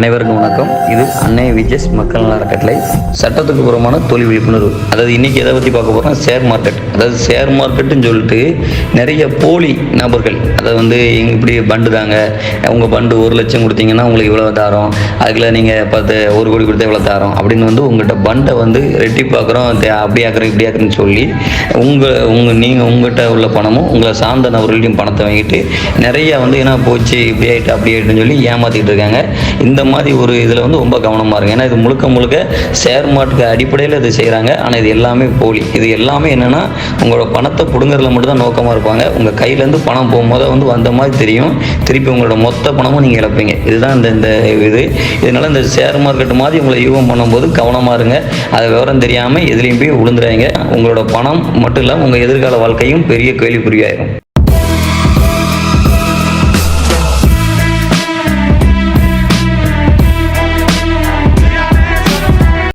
அனைவருக்கும் வணக்கம். இது அன்னை விஜஸ் மக்கள் நல அறக்கட்டளை. சட்டத்துக்கு புறமான தொழில் விழிப்புணர்வு. அதாவது இன்னைக்கு எதை பற்றி பார்க்க போகிறோம் ஷேர் மார்க்கெட் அதாவது ஷேர் மார்க்கெட்டுன்னு சொல்லிட்டு நிறைய போலி நபர்கள் அதை வந்து எங்க இப்படி பண்டு தாங்க. உங்கள் பண்டு ஒரு லட்சம் கொடுத்தீங்கன்னா உங்களுக்கு இவ்வளோ தாரோம். அதுக்குள்ள நீங்கள் பத்து ஒரு கோடி கொடுத்தா இவ்வளோ தாரோம். அப்படின்னு வந்து உங்கள்கிட்ட பண்டை வந்து ரெட்டி பார்க்குறோம் அப்படி ஆக்குறோம் இப்படி ஆக்குறேன்னு சொல்லி உங்கள் உங்கள் நீங்கள் உங்கள்கிட்ட உள்ள பணமும் உங்களை சார்ந்த நபர்களையும் பணத்தை வாங்கிட்டு நிறைய வந்து என்ன போச்சு இப்படி ஆகிட்டு அப்படி ஆகிட்டுன்னு சொல்லி ஏமாற்றிட்டு இருக்காங்க. இந்த மாதிரி ஒரு இதில் வந்து ரொம்ப கவனமாக இருக்கும் ஏன்னா இது முழுக்க முழுக்க ஷேர் மார்க்கெட் அடிப்படையில் இது செய்கிறாங்க ஆனால் இது எல்லாமே போலி. இது எல்லாமே என்னென்னா உங்களோட பணத்தை பிடுங்குறதுல மட்டும் தான் நோக்கமாக இருப்பாங்க. உங்கள் கையிலேருந்து பணம் போகும்போது வந்து வந்த மாதிரி தெரியும். திருப்பி உங்களோட மொத்த பணமும் நீங்கள் இழப்பீங்க. இதுதான் இந்த இந்த இது. இதனால் இந்த ஷேர் மார்க்கெட் மாதிரி உங்களை யூகம் பண்ணும்போது கவனமாக இருங்க. அது விவரம் தெரியாமல் எதுலேயும் போய் விழுந்துறாங்க உங்களோட பணம் மட்டும் இல்லாமல் உங்கள் எதிர்கால வாழ்க்கையும் பெரிய கேள்விக்குறியாயிரும்.